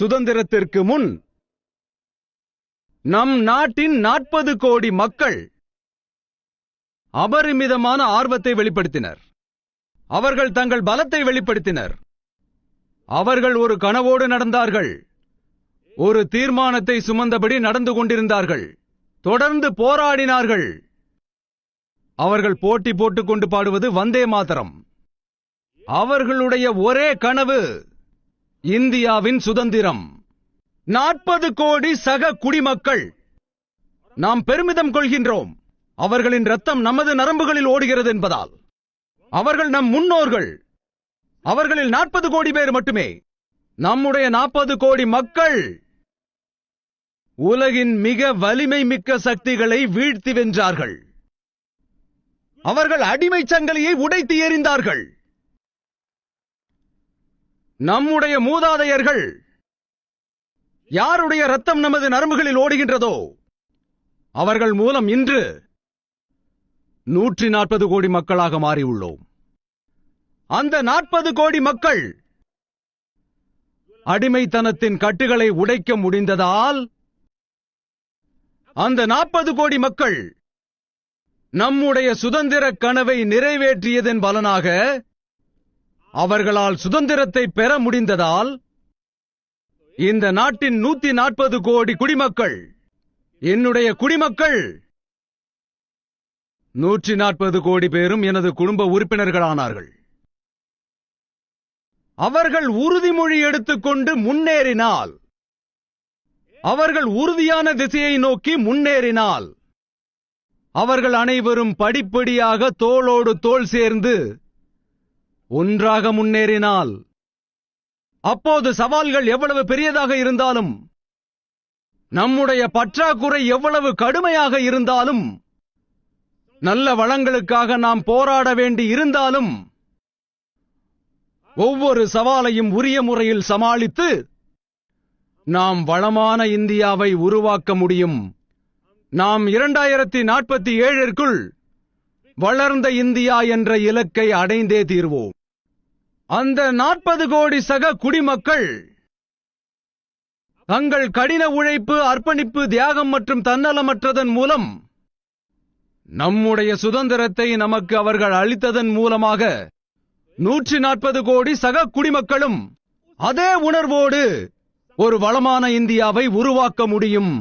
சுதந்திரத்திற்கு முன் நம் நாட்டின் நாற்பது கோடி மக்கள் அபரிமிதமான ஆர்வத்தை வெளிப்படுத்தினர். அவர்கள் தங்கள் பலத்தை வெளிப்படுத்தினர். அவர்கள் ஒரு கனவோடு நடந்தார்கள். ஒரு தீர்மானத்தை சுமந்தபடி நடந்து கொண்டிருந்தார்கள். தொடர்ந்து போராடினார்கள். அவர்கள் போட்டி போட்டுக் கொண்டு பாடுவது வந்தே மாதரம். அவர்களுடைய ஒரே கனவு இந்தியாவின் சுதந்திரம். நாற்பது கோடி சக குடிமக்கள். நாம் பெருமிதம் கொள்கின்றோம். அவர்களின் ரத்தம் நமது நரம்புகளில் ஓடுகிறது என்பதால். அவர்கள் நம் முன்னோர்கள். அவர்களில் நாற்பது கோடி பேர் மட்டுமே. நம்முடைய நாற்பது கோடி மக்கள். உலகின் மிக வலிமை மிக்க சக்திகளை வீழ்த்தி வென்றார்கள். அவர்கள் அடிமை சங்கிலியை உடைத்து எறிந்தார்கள். நம்முடைய மூதாதையர்கள் யாருடைய ரத்தம் நமது நரம்புகளில் ஓடுகின்றதோ அவர்கள் மூலம் இன்று நூற்றி நாற்பது கோடி மக்களாக மாறியுள்ளோம். அந்த நாற்பது கோடி மக்கள் அடிமைத்தனத்தின் கட்டுகளை உடைக்க முடிந்ததால் அந்த நாற்பது கோடி மக்கள் நம்முடைய சுதந்திர கனவை நிறைவேற்றியதன் பலனாக அவர்களால் சுதந்திரத்தை பெற முடிந்ததால் இந்த நாட்டின் நூத்தி நாற்பது கோடி குடிமக்கள் என்னுடைய குடிமக்கள் நூற்றி நாற்பது கோடி பேரும் எனது குடும்ப உறுப்பினர்களானார்கள். அவர்கள் உறுதிமொழி எடுத்துக்கொண்டு முன்னேறினால் அவர்கள் உறுதியான திசையை நோக்கி முன்னேறினால் அவர்கள் அனைவரும் படிப்படியாக தோளோடு தோள் சேர்ந்து ஒன்றாக முன்னேறினால். அப்போது சவால்கள் எவ்வளவு பெரியதாக இருந்தாலும் நம்முடைய பற்றாக்குறை எவ்வளவு கடுமையாக இருந்தாலும் நல்ல வளங்களுக்காக நாம் போராட வேண்டி இருந்தாலும் ஒவ்வொரு சவாலையும் உரிய முறையில் சமாளித்து நாம் வளமான இந்தியாவை உருவாக்க முடியும். நாம் இரண்டாயிரத்தி நாற்பத்தி ஏழிற்குள் வளர்ந்த இந்தியா என்ற இலக்கை அடைந்தே தீர்வோம். அந்த நாற்பது கோடி சக குடிமக்கள் தங்கள் கடின உழைப்பு அர்ப்பணிப்பு தியாகம் மற்றும் தன்னலமற்றதன் மூலம் நம்முடைய சுதந்திரத்தை நமக்கு அவர்கள் அளித்ததன் மூலமாக நூற்றி நாற்பது கோடி சக குடிமக்களும் அதே உணர்வோடு ஒரு வளமான இந்தியாவை உருவாக்க முடியும்.